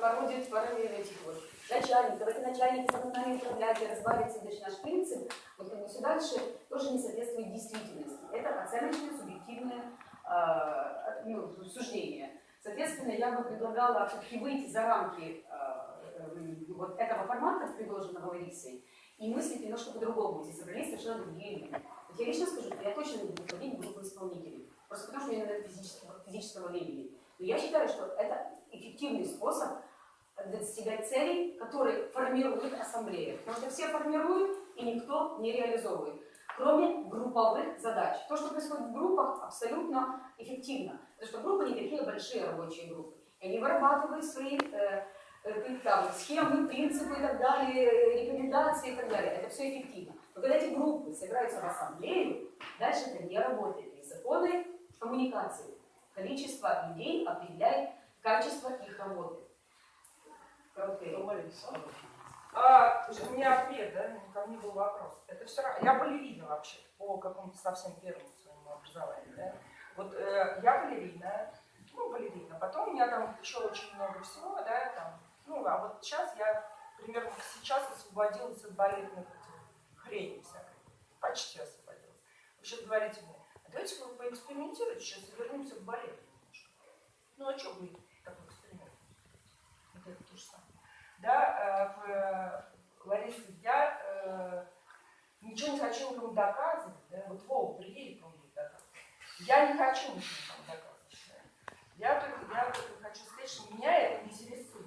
породит параллель этих вот начальников. Давайте начальники будут нами управлять и разбавиться. Значит, наш принцип, вот как бы все дальше, тоже не соответствует действительности. Это оценочное, субъективное э, ну, суждение. Соответственно, я бы предлагала все-таки выйти за рамки э, э, вот этого формата, предложенного Ларисой, и мыслить немножко по-другому. Здесь собрались совершенно другие люди. Вот я лично скажу, я точно не буду ходить в группу исполнителей. Просто потому что меня нет физического, физического времени. Но я считаю, что это эффективный способ достигать целей, которые формирует ассамблея. Потому что все формируют, и никто не реализовывает. Кроме групповых задач. То, что происходит в группах, абсолютно эффективно. Потому что группы не такие большие рабочие группы. Они вырабатывают свои э, э, там, схемы, принципы и так далее, рекомендации и так далее. Это все эффективно. Но когда эти группы собираются в ассамблею, дальше это не работает. И законы коммуникации. Количество людей определяет качество их работы. Короткое. А, у меня ответ, да, ко мне был вопрос. Это все равно. Я балерина вообще по какому-то совсем первому своему образованию. Да? Вот э, я балерина, ну, балерина. Потом у меня там еще очень много всего, да, там. Ну, а вот сейчас я примерно сейчас освободилась от балетных хрени всякой. Почти освободилась. Вы сейчас говорите мне, а давайте вы поэкспериментируйте сейчас вернемся к балету немножко. Ну, а что будет такой эксперимент? Вот это то же самое да, э, Лариса, я э, ничего не хочу никому доказывать, да, вот Вова приедет, он будет доказывать. Я не хочу никому доказывать. Я, только, я только хочу сказать, что меня это интересует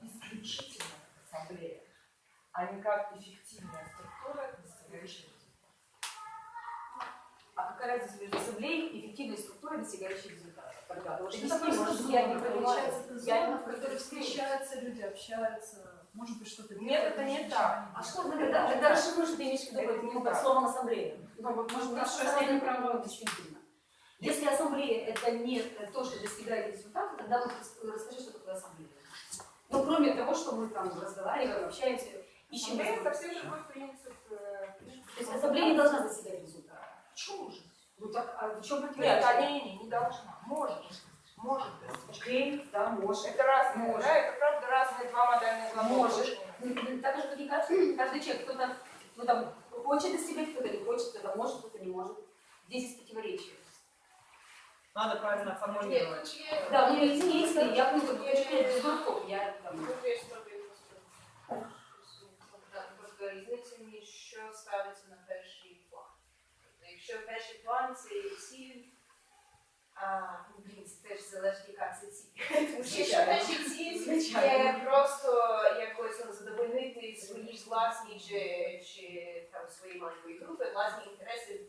исключительно как ассамблея, а не как эффективная структура, достигающая а какая разница между ассамблеей и эффективной структурой, достигающей результата? Тогда. Вот это просто я не понимаю. Зона, в которой встречаются люди, общаются. Может быть, что-то Нет, это не так. А что тогда? Тогда расшифруй, что ты имеешь в виду под, под словом ассамблея. Ну, может быть, что я не права действительно. Если ассамблея это не то, что достигает результата, тогда вот расскажи, что такое ассамблея. Ну, кроме того, что мы там разговариваем, общаемся, ищем... Ассамблея совсем другой принцип. Э, то есть ассамблея не должна достигать результата. Почему же? Ну так, а в чем Нет, противоречие? а, не, не, не, не должна. Может. Может. Окей, да, может. Это разные, Может. да, это правда разные два модальные глагола. Может. Ну, Так же, как и каждый, каждый человек, кто-то кто там хочет достигать, кто-то не хочет, кто-то может, кто-то не может. Здесь есть противоречие. Надо правильно формулировать. Да, у меня есть есть, я ну, план це а, ну, блін, це теж залежить, яка це ціль. Тому що Звичайно. ціль є просто якось там, задовольнити свої ж власні чи, чи там свої маленької групи, власні інтереси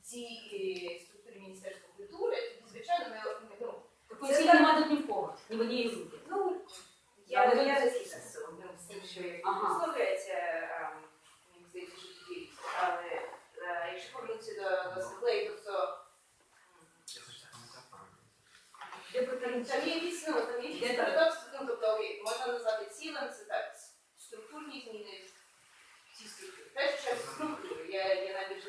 в цій е, структурі Міністерства культури, тоді, звичайно, ми ну, Такої цілі немає тут ні в кого, ні в однієї групи. Ну, я, Але я ви- не згідна з цим, ну, з тим, що як Ага. там є якісь, ну, там є якісь Де парадокси, ну, тобто окей, можна назвати цілим, це так, структурні зміни в цій структурі. В першу чергу структури, я, я найбільш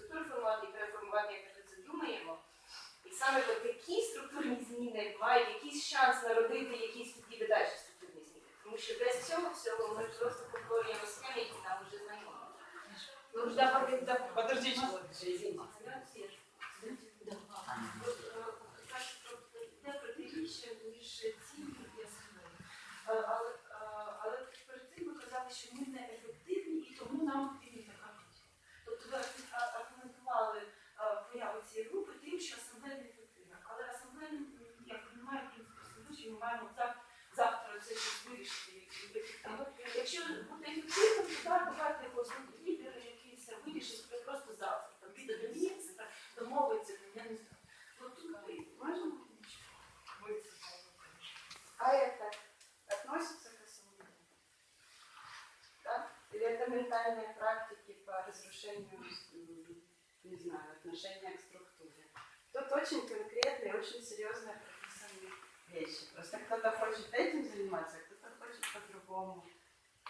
структуру формувати, і переформувати, як ми про це думаємо. І саме от такі структурні зміни мають якийсь шанс народити якісь тоді видачі структурні зміни. Тому що без цього всього ми просто повторюємо схеми, які нам вже знайомі. Ну, да. Подождите. Извините. Е, Але, перед цим ви казали, що ми не фундаментальные практики по разрушению, не знаю, отношения к структуре. Тут очень конкретные, очень серьезные прописанные вещи. Просто кто-то хочет этим заниматься, кто-то хочет по-другому.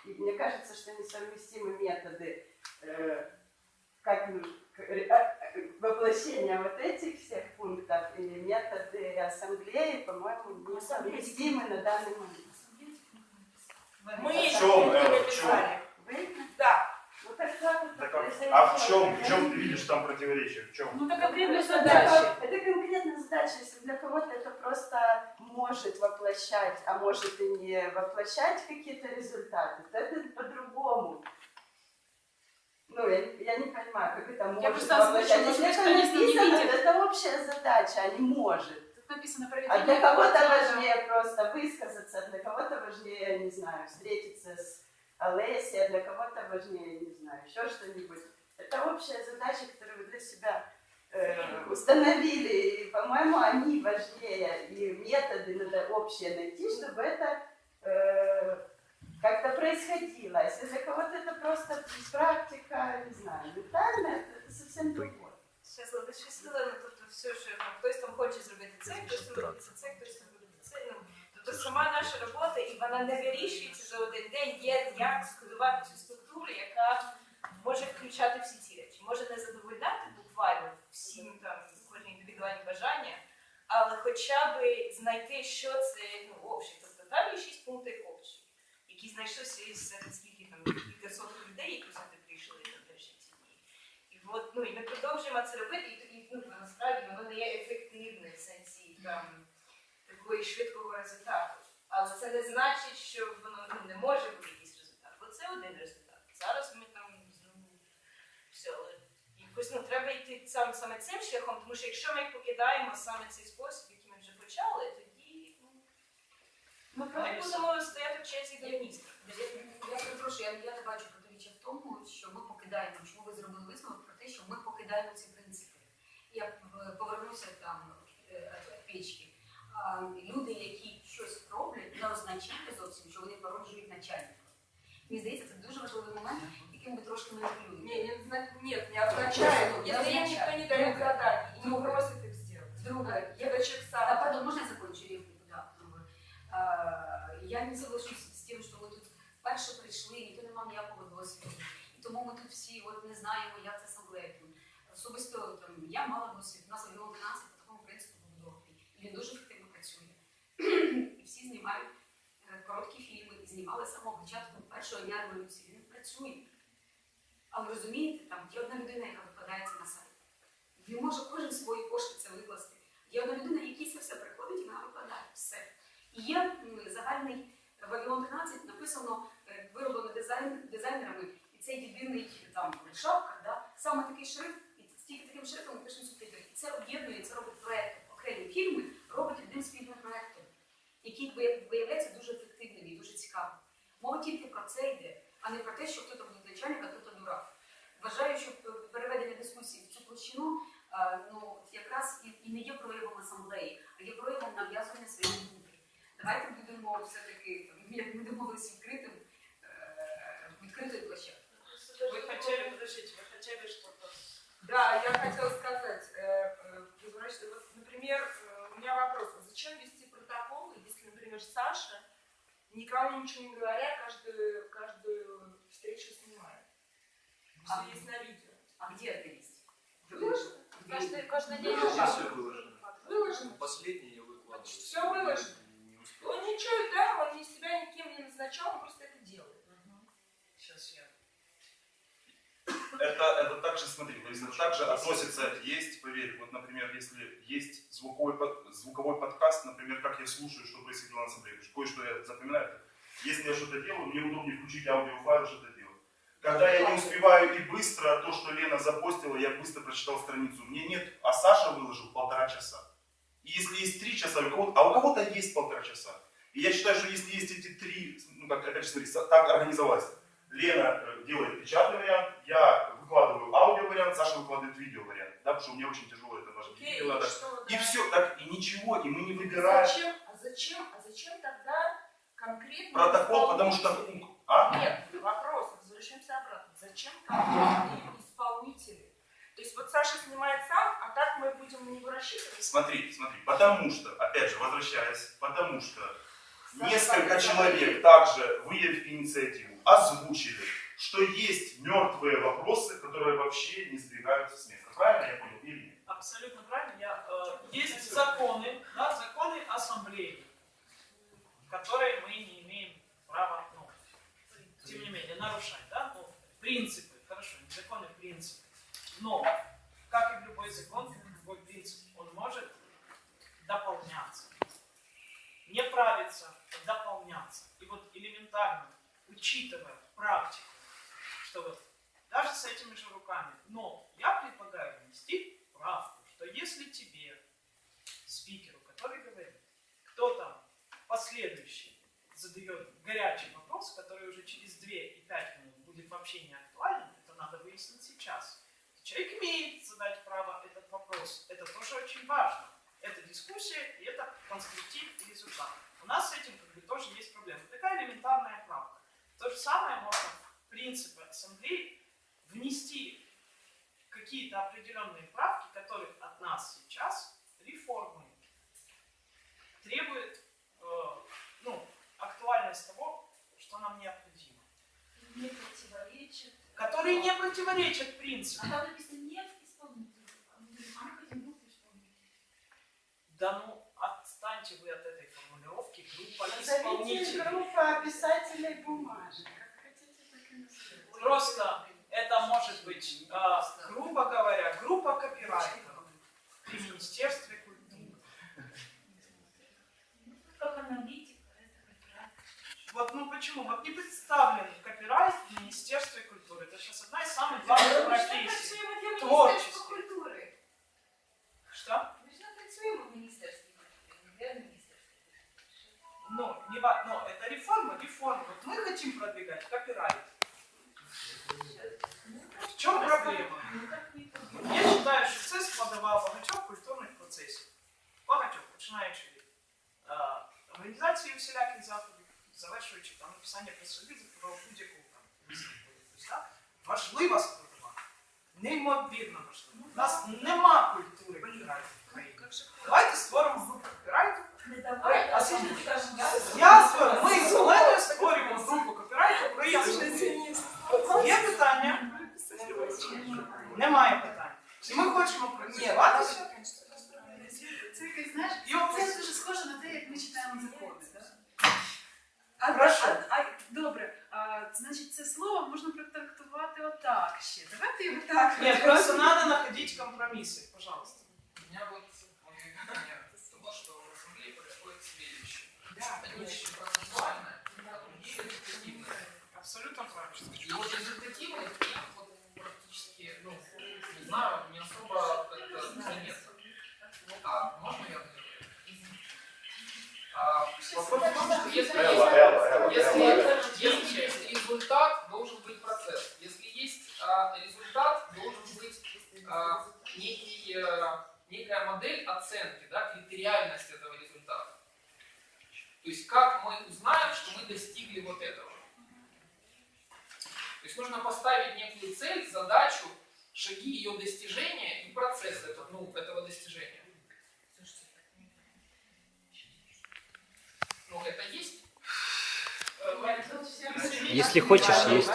И мне кажется, что несовместимы методы э, как ну, воплощения вот этих всех пунктов и методы ассамблеи, по-моему, несовместимы на данный момент. Мы э, в написали. Вы? Да. Ну так как это Так, а- произойдет? а в чем, в чем ты видишь там противоречие? В чем? Ну, так конкретная Это, задача. это конкретная задача, если для кого-то это просто может воплощать, а может и не воплощать какие-то результаты, то это по-другому. Ну, я, я не понимаю, как это может просто воплощать. озвучила, Если может быть, это написано, видит. то это общая задача, а не может. Тут написано А проведение. для кого-то важнее просто высказаться, а для кого-то важнее, я не знаю, встретиться с Олесей, а для кого-то важнее, не знаю, еще что-нибудь. Это общая задача, которую вы для себя э, установили, и, по-моему, они важнее, и методы надо общие найти, чтобы это э, как-то происходило. Если для кого-то это просто практика, не знаю, ментальная, то это совсем другое. Зараз лише сказали, тобто все, що ну, хтось там хоче зробити це, хтось робити це, хтось робити це. Ну, тобто сама наша вона не вирішується за один день, є як складувати цю структуру, яка може включати всі ці речі. Може не задовольняти буквально всім там кожні індивідуальні бажання, але хоча б знайти, що це ну, общий. Тобто там є шість пунктів общих, які знайшлися серед скільки там кількасот людей, які сюди прийшли на перші ці дні. І от, ну, і ми продовжуємо це робити, і, і ну, насправді воно не є ефективне в сенсі там, такої швидкого результату. Але це не значить, що воно ну, не може бути якийсь результат. Бо це один результат. Зараз ми там знову все. Якось ну, треба йти сам, саме цим шляхом, тому що якщо ми покидаємо саме цей спосіб, який ми вже почали, тоді ну, ми будемо стояти в черзі для міста. Я, я перепрошую, я, я не бачу протиріччя в тому, що ми покидаємо, чому ви зробили висновок про те, що ми покидаємо ці принципи. Я е, повернуся там е, до печки. А, люди, які щось роблять, не означає зовсім, що вони породжують начальника. Мені здається, це дуже важливий момент, яким ми трошки маніпулюємо. Не, не, нет, не означает. Не никто не дает задание и не Друга. просит их сделать. Друге, я человек А, сам. пардон, можно я закончу реплику? Да. А, я не соглашусь з тим, що ми тут вперше прийшли, ніхто не мав ніякого досвіду. І тому ми тут всі от не знаємо, як це асамблея. Особисто там, я мала досвід, у нас регіон 12 по такому принципу побудований. Він дуже ефективно працює. І всі знімають е, короткі фільми і знімали з самого початку першого дня революції. Він працює. Але розумієте, там є одна людина, яка викладається на сайт. Він може кожен свої кошти це викласти. Є одна людина, якій це все приходить і вона викладає все. І є загальний Вавилон 13, написано, е, вироблено дизайн, дизайнерами, і цей єдиний там шапка, да, саме такий шрифт, і тільки таким шрифтом ми пишемо субтитри. І це об'єднує, це робить проект. Окремі фільми робить одним спільним проектом, який виявляється дуже Мова тільки про це йде, а не про те, що хто-то буде начальник, а хто-то дурак. Вважаю, що п- переведення дискусії в цю площину а, ну, от якраз і, і не є проявом асамблеї, а є проявом нав'язування своєї думки. Давайте будемо все-таки, там, як ми домовилися відкритим, е, відкритою площадкою. Вы хотели, подождите, вы хотели что-то... Да, я хотела сказать, э, э, вы говорите, вот, например, э, у меня вопрос, а зачем вести протоколы, если, например, Саша, никому ничего не говоря, каждую, каждую встречу снимает? Все А. есть на видео. А де активість? Выложено. Каждый, каждый день Ну, уже да. Все выложено. Выложено. Последнее я выкладываю. Всё выложено. Он ничего, да, он ни себя никем не назначал, он просто это делает. Сейчас я. Это, это также, смотри, то есть это также относится, есть, поверь, вот, например, если есть звуковой, под- звуковой подкаст, например, как я слушаю, что происходило на ассамблее, кое-что я запоминаю, если я что-то делаю, мне удобнее включить аудиофайл, что-то делать. Когда я не успеваю и быстро, то, что Лена запостила, я быстро прочитал страницу. Мне нет, а Саша выложил полтора часа. И если есть три часа, у кого-то- а у кого-то есть полтора часа. И я считаю, что если есть эти три, ну как, опять же, смотри, так организовалось. Лена э, делает печатный вариант, я выкладываю аудио вариант, Саша выкладывает видео вариант, да, потому что мне очень тяжело это даже Окей, видео и надо. что, И да. все, так, и ничего, и мы не выбираем Зачем, а зачем, а зачем тогда конкретно протокол, потому что, исполнитель? а? Нет, вопрос, возвращаемся обратно. зачем и исполнители? То есть вот Саша снимает сам, а так мы будем на него рассчитывать? Смотри, смотри, потому что, опять же, возвращаясь, потому что несколько человек также выявив инициативу, озвучили, что есть мертвые вопросы, которые вообще не сдвигаются с места. Правильно я понял или нет? Абсолютно правильно. Я, э, есть законы, да, законы ассамблеи, которые мы не имеем права, ну, тем не менее, нарушать, да, ну, принципы, хорошо, не законы, принципы. Но, как и любой закон, как и любой принцип, он может дополняться. Не правиться, а дополняться. И вот элементарно, учитывая практику, что вот даже с этими же руками, но я предлагаю внести правку, что если тебе, спикеру, который говорит, кто-то последующий задает горячий вопрос, который уже через 2 и 5 минут будет вообще не актуален, это надо выяснить сейчас. Человек имеет задать право этот вопрос. Это тоже очень важно. Это дискуссия и это конструктив и результат. У нас с этим как бы тоже есть проблема. Такая элементарная правка. То же самое можно в принципы ассамблеи внести какие-то определенные правки, которые от нас сейчас реформы требуют э, ну, актуальность того, что нам необходимо. Не противоречит. Которые не противоречат принципу. А там написано. А а хотим быть исполнителем. Да ну, отстаньте вы от этой формулировки, группа Назовите исполнителей. группа писателей бумажек. Как хотите, так и назовите. Просто это может быть, а, грубо говоря, группа копирайтеров при Министерстве культуры. Как раз. Вот ну почему? Вот не представлен копирайт в Министерстве культуры. Это сейчас одна из самых главных профессий. працюємо не ва- но это реформа, реформа. Вот мы хотим продвигать копирайт. В чем проблема? Я считаю, що це складова багатьох культурних процесів. Багатьох, починаючи від е, організації всіляких заходів, завершуючи там написання прес-релізів про будь-яку там місію. Тобто, Важлива складова. Неймовірно важлива. У нас нема культури копірайту в країні. Давайте створимо групу копірайту. Не Давай, а Асамблея. ти скажеш, я Я створю, ми з Оленою створюємо групу копірайту українською. Є питання? Немає питань. І ми хочемо працюватися. Це якось, знаєш, це дуже схоже на те, як ми читаємо закони. А, а, а, добре, а, значить, це слово можна протрактувати отак ще. Давайте його так. Нет, просто надо находить компромиссы, пожалуйста. У меня вот а другие результативные. Абсолютно правильно. И вот результативные их вот практически, ну, не знаю, не особо как-то заметно. А можно я? А, вопрос в том, что если есть Если, если результат, должен быть процесс. Если есть а, результат, должен быть а, некий, а, некая модель оценки, да, критериальность. То есть как мы узнаем, что мы достигли вот этого. То есть нужно поставить некую цель, задачу, шаги ее достижения и процесс этого, ну, этого достижения. Ну, это есть? Если хочешь, есть.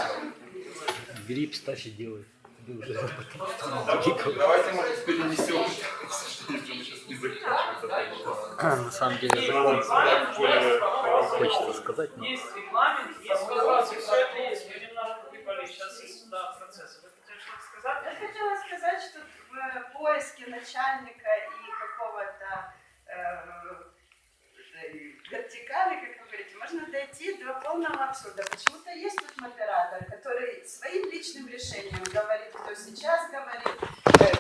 Бери, ставь и делай. Давайте, может, перенесем. Мы сейчас не заканчиваем. На самом деле закон хочется сказать, но Есть регламент, есть все это есть. Мы немножко выпали сейчас из да, процесса. Вы хотели что-то сказать? Я хотела сказать, что в поиске начальника и какого-то э, вертикали, как вы говорите, можно дойти до полного абсурда. Почему-то есть тут модератор, который своим личным решением говорит, кто сейчас говорит, э,